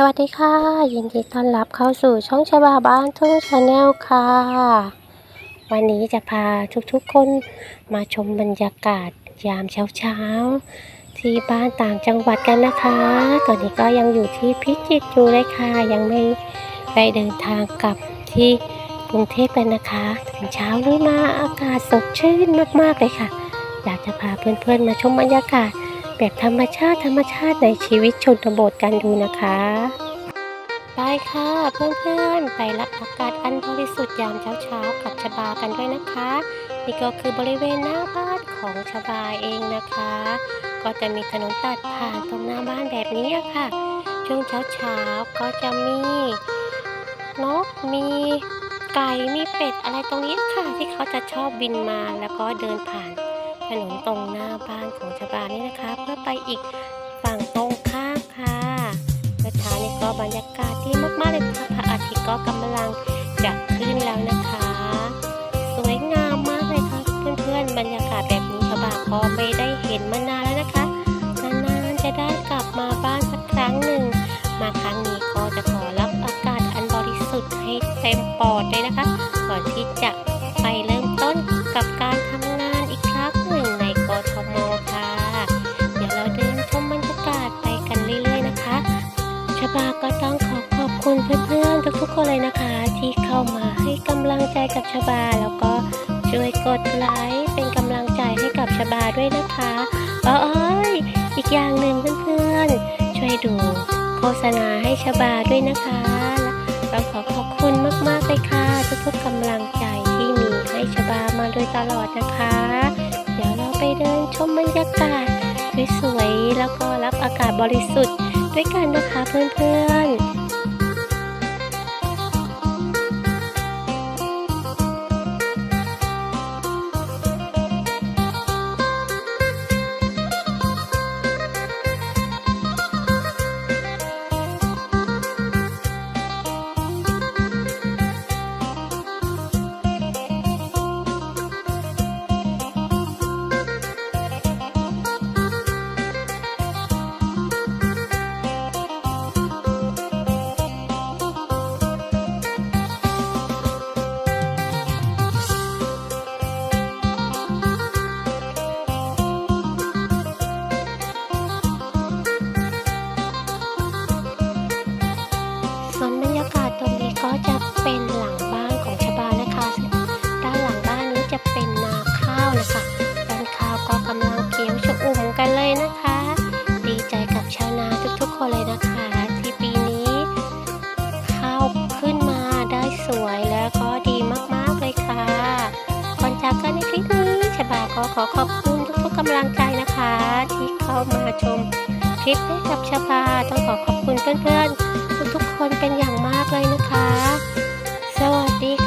สวัสดีค่ะ ยินดีต้อนรับเข้าสู่ช่องชบาบ้านทุ่งชาแนลค่ะ วันนี้จะพาทุกๆคนมาชมบรรยากาศยามเช้าๆ ที่บ้านต่างจังหวัดกันนะคะ ตอนนี้ก็ยังอยู่ที่พิจิตรอยู่เลยค่ะ ยังไม่ได้เดินทางกลับที่กรุงเทพกันนะคะถึงเช้านี้มาอากาศสดชื่นมากๆเลยค่ะ อยากจะพาเพื่อนๆมาชมบรรยากาศ แบบธรรมชาติธรรมชาติในชีวิตชนบทกันดูนะคะ ไปค่ะเพื่อนๆ ไปรับอากาศอันบริสุทธิ์ยามเช้าๆกับชบากันด้วยนะคะ นี่ก็คือบริเวณหน้าบ้านของชบาเองนะคะ ก็จะมีถนนตัดผ่านตรงหน้าบ้านแบบนี้ค่ะ ช่วงเช้าๆก็จะมีนกมีไก่มีเป็ดอะไรตรงนี้ค่ะ ที่เขาจะชอบบินมาแล้วก็เดินผ่าน ถนนตรงหน้าบ้านของชาวบ้านนี่นะคะ เพื่อไปอีกฝั่งตรงข้ามค่ะเมื่อเช้านี้ก็บรรยากาศดีมากๆเลยค่ะพระอาทิตย์ก็กำลังจะขึ้นแล้วนะคะ สวยงามมากเลยค่ะเพื่อนๆบรรยากาศแบบนี้ชาวบ้านก็ไม่ได้เห็นมานานแล้วนะคะนานๆจะได้กลับมาบ้านสักครั้งหนึ่งมาครั้งนี้ก็จะขอรับอากาศอันบริสุทธิ์ให้เต็มปอดเลยนะคะก่อนที่จะไปเริ่มต้นกับการ บาก็ต้องขอขอบคุณเพื่อนๆทุกๆคนเลยนะคะ ที่เข้ามาให้กำลังใจกับชบา แล้วก็ช่วยกดไลค์เป็นกำลังใจให้กับชบาด้วยนะคะเออเอ้ยอีกอย่างหนึ่งเพื่อนๆ ช่วยดูโฆษณาให้ชบาด้วยนะคะและต้องขอขอบคุณมากๆเลยค่ะทุกๆกำลังใจที่มีให้ชบามาโดยตลอดนะคะ เดี๋ยวเราไปเดินชมบรรยากาศสวยๆแล้วก็รับอากาศบริสุทธิ์ ด้วยกันนะคะเพื่อนๆ เป็นหลังบ้านของชาวบ้านนะคะ ด้านหลังบ้านนี้จะเป็นนาข้าวนะคะด้านข้าวก็กำลังเขียวชอุ่มกันเลยนะคะ ดีใจกับชาวนาทุกๆคนเลยนะคะ ที่ปีนี้ข้าวขึ้นมาได้สวยแล้วก็ดีมากๆเลยค่ะก่อนจากกันในคลิปนี้ชบาก็ขอขอบคุณทุกๆกำลังใจนะคะ ที่เข้ามาชมคลิปให้กับชบาต้องขอขอบคุณเพื่อนๆทุกๆคนเป็นอย่างมากเลยนะคะ วัสดี